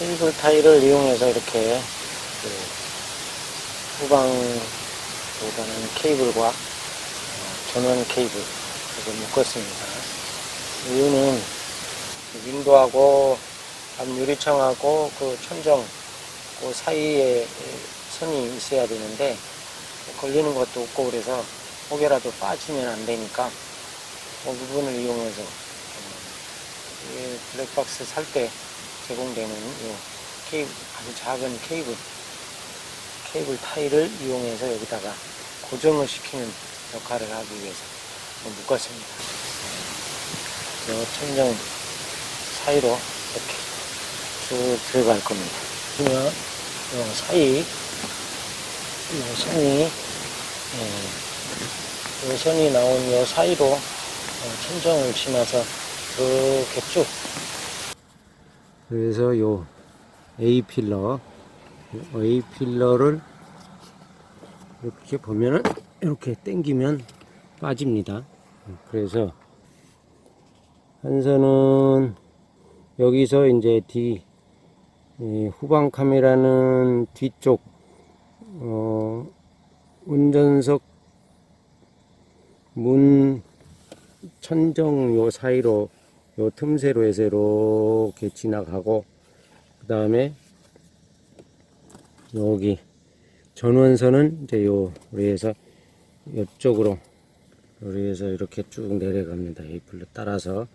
케이블 타이를 이용해서 이렇게 그 후방보다는 케이블과 어, 전원 케이블 이렇게 묶었습니다. 이유는 윈도하고 앞 유리창하고 그 천정 그 사이에 선이 있어야 되는데 걸리는 것도 없고 그래서 혹여라도 빠지면 안 되니까 그 부분을 이용해서 어, 이 블랙박스 살때 제공되는 이 케이블, 아주 작은 케이블 케이블 타일을 이용해서 여기다가 고정을 시키는 역할을 하기 위해서 묶었습니다. 이 천정 사이로 이렇게 쭉 들어갈 겁니다. 그러면 이 사이, 이 선이, 예, 이 선이 나온 이 사이로 어, 천정을 심어서 이렇게 쭉. 그래서 요 A 필러, A 필러를 이렇게 보면은 이렇게 당기면 빠집니다. 그래서 한 선은 여기서 이제 뒤이 후방 카메라는 뒤쪽 어, 운전석 문 천정 요 사이로 요 틈새로 해서 이렇게 지나가고 그 다음에 여기 전원선은 이제 요 우리에서 옆쪽으로 우리에서 이렇게 쭉 내려갑니다. 이 불로 따라서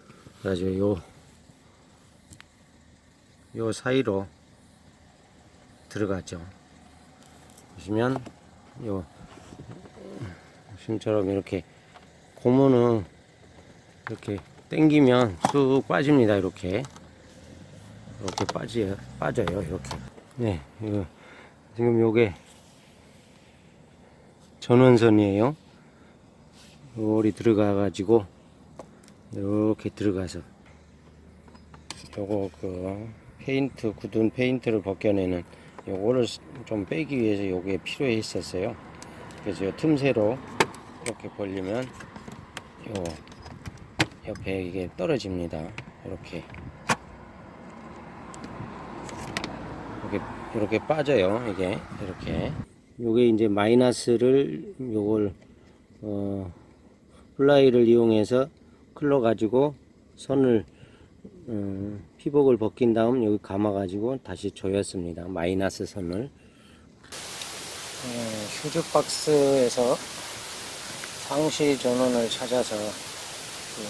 그래가지고 요, 요 사이로 들어가죠. 보시면 요 지금처럼 이렇게 고무는 이렇게 당기면 쑥 빠집니다. 이렇게 이렇게 빠져요. 빠져요. 이렇게. 네, 이거 지금 요게 전원선이에요. 요리 들어가 가지고 이렇게 들어가서 요거 그 페인트 굳은 페인트를 벗겨내는 요거를 좀 빼기 위해서 요게 필요했었어요 그래서 요 틈새로 이렇게 벌리면 요 옆에 이게 떨어집니다. 이렇게. 이렇게 이렇게 빠져요 이게. 이렇게. 요게 이제 마이너스를 요걸 어 플라이를 이용해서 클러 가지고 선을 음, 피복을 벗긴 다음 여기 감아 가지고 다시 조였습니다. 마이너스 선을. 네, 휴즈 박스에서 상시 전원을 찾아서 지금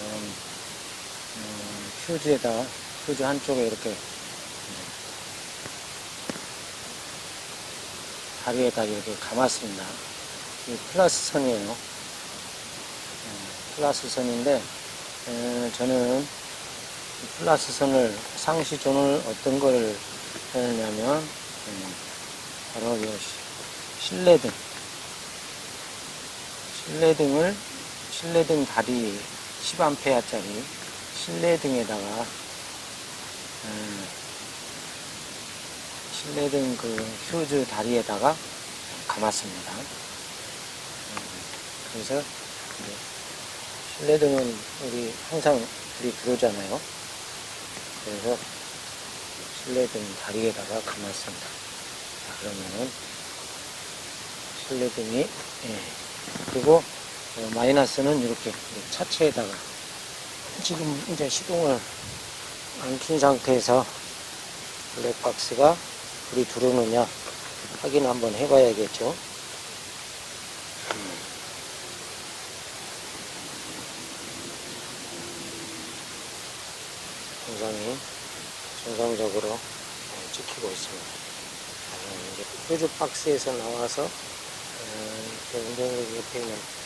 음, 휴즈에다 휴즈 한쪽에 이렇게 다리에다 이렇게 감았습니다. 이 플러스 선이에요. 플러스 선인데 에, 저는 이 플러스 선을 상시 존을 어떤 걸 했냐면 음, 바로 이 실내등. 실내등을 실내등 다리 10A짜리 실내 등에다가 음, 실내 등 그 휴즈 다리에다가 감았습니다. 음, 그래서 이제 실내 등은 우리 항상 불이 들어오잖아요. 그래서 실내 등 다리에다가 감았습니다. 자, 그러면은 실내 등이 예. 그리고 어, 마이너스는 이렇게 차체에다가 지금 이제 시동을 안 킨 상태에서 블랙박스가 불이 들어오느냐 확인 한번 해봐야겠죠. 영상이 정상적으로 어, 찍히고 있습니다. 어, 이제 퓨즈 박스에서 나와서 어, 이렇게 있는 이걸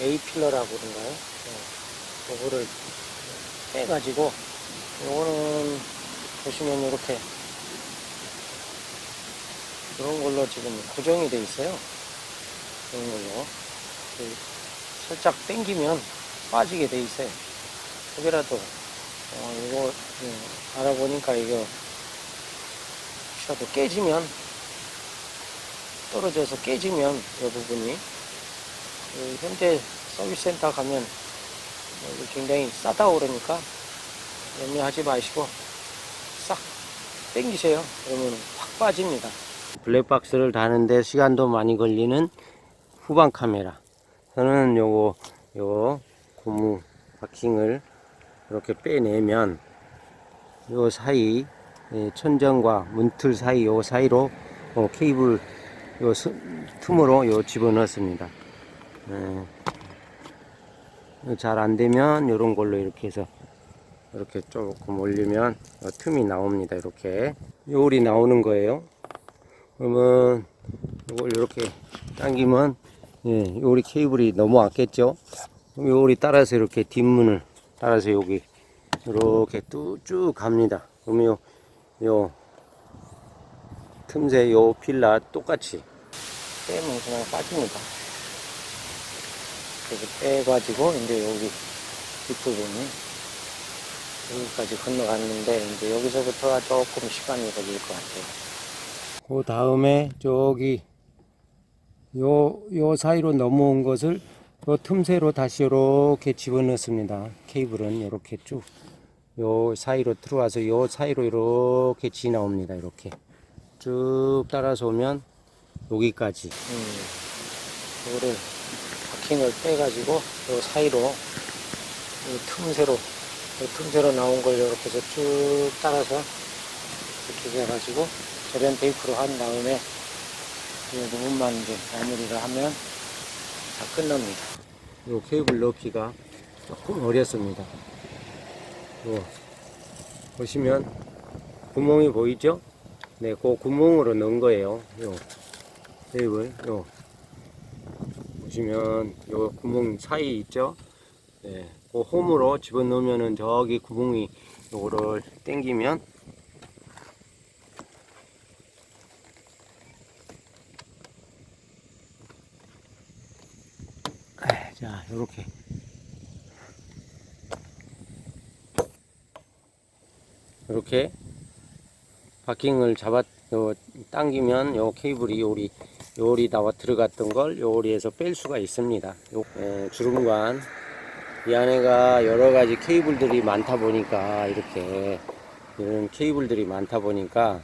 A 필러라고 그런가요? 어, 요거를 빼가지고 요거는 보시면 이렇게 이런 걸로 지금 고정이 돼 있어요. 이런 걸로 그 살짝 당기면 빠지게 돼 있어요. 혹여라도 어, 이거 음, 알아보니까 이거 혹시라도 깨지면 떨어져서 깨지면 이 부분이 그 현대 서비스 센터 가면 어, 이거 굉장히 싸다고 그러니까 염려하지 마시고 싹 당기세요. 그러면 확 빠집니다. 블랙박스를 다는데 시간도 많이 걸리는 후방 카메라. 저는 요거 요 고무 바킹을 이렇게 빼내면 요 사이 예, 천정과 문틀 사이 요 사이로 어, 케이블 요 스- 틈으로 요 집어넣습니다. 잘 안 되면 요런 걸로 이렇게 해서 이렇게 조금 올리면 어, 틈이 나옵니다. 이렇게 요리 나오는 거예요. 그러면 이걸 이렇게 당기면 예, 요리 케이블이 넘어왔겠죠. 그럼 요리 따라서 이렇게 뒷문을 따라서 여기 이렇게 쭉 갑니다. 그러면 요, 요 틈새 요 필라 똑같이 빼면 그냥 빠집니다. 이렇게 빼가지고 이제 여기 뒷부분이 여기까지 건너갔는데 이제 여기서부터가 조금 시간이 걸릴 것 같아요. 그 다음에 저기 요, 요 사이로 넘어온 것을 요 틈새로 다시 이렇게 집어넣습니다. 케이블은 이렇게 쭉 요 사이로 들어와서 요 사이로 이렇게 지나옵니다. 이렇게 쭉 따라서 오면 여기까지 음, 이거를 바킹을 빼가지고 요 사이로 요 틈새로 요 틈새로 나온 걸 이렇게 해서 쭉 따라서 이렇게 해가지고 절연 테이프로 한 다음에 이 부분만 이제 마무리를 하면 다 끝납니다. 요 케이블 넣기가 조금 어렵습니다. 요 보시면 구멍이 보이죠? 네, 그 구멍으로 넣은 거예요. 요 케이블 요 보시면 요 구멍 사이 있죠? 네, 그 홈으로 집어넣으면은 저기 구멍이 요거를 당기면 아, 자, 요렇게 이렇게 바킹을 잡아 요 당기면 요 케이블이 요리 요리 나와 들어갔던 걸 요리에서 뺄 수가 있습니다. 요 에, 주름관 이 안에가 여러 가지 케이블들이 많다 보니까 이렇게 이런 케이블들이 많다 보니까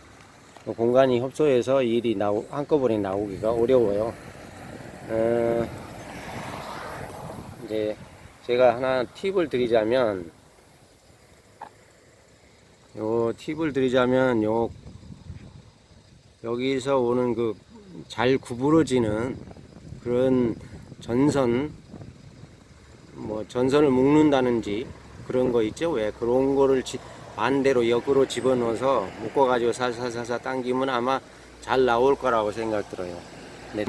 요 공간이 협소해서 일이 나오, 한꺼번에 나오기가 어려워요. 어, 이제 제가 하나 팁을 드리자면 요 팁을 드리자면 요 여기서 오는 그 잘 구부러지는 그런 전선 뭐 전선을 묶는다는지 그런 거 있죠 왜 그런 거를 지- 반대로 역으로 집어넣어서 묶어 가지고 사사사사 당기면 아마 잘 나올 거라고 생각 들어요 네.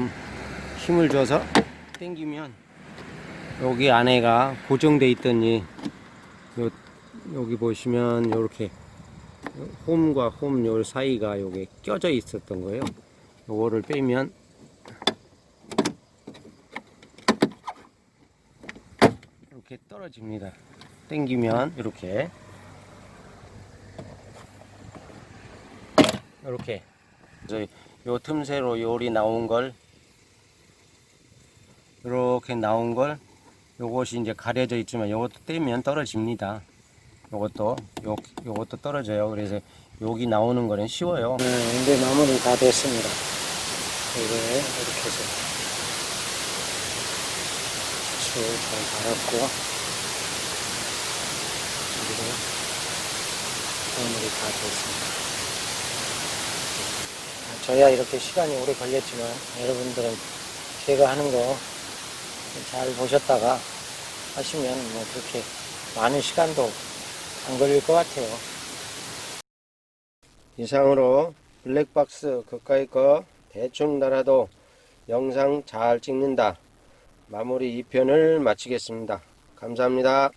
힘을 줘서 당기면 여기 안에가 고정돼 있더니 요, 여기 보시면 이렇게 홈과 홈 요 사이가 요게 껴져 있었던 거예요. 요거를 빼면 이렇게 떨어집니다. 당기면 이렇게 이렇게 그래서 요 틈새로 요리 나온 걸 이렇게 나온 걸 요것이 이제 가려져 있지만 요것도 떼면 떨어집니다. 요것도 요 요것도 떨어져요. 그래서 여기 나오는 거는 쉬워요. 네, 이제 마무리 다 됐습니다. 이거 이렇게 해서 쭉잘 달았고 이제 마무리 다 됐습니다. 아, 저야 이렇게 시간이 오래 걸렸지만 여러분들은 제가 하는 거 잘 보셨다가 하시면 뭐 그렇게 많은 시간도 안 걸릴 것 같아요. 이상으로 블랙박스 그까이 거 대충 달아도 영상 잘 찍는다. 마무리 2편을 마치겠습니다. 감사합니다.